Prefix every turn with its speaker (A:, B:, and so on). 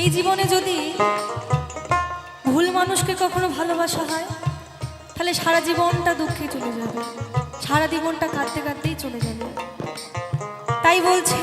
A: এই জীবনে যদি ভুল মানুষকে কখনো ভালোবাসা হয়, তাহলে সারা জীবনটা দুঃখে চলে যাবে। সারা জীবনটা কাঁদতে কাঁদতেই চলে যাবে। তাই বলছে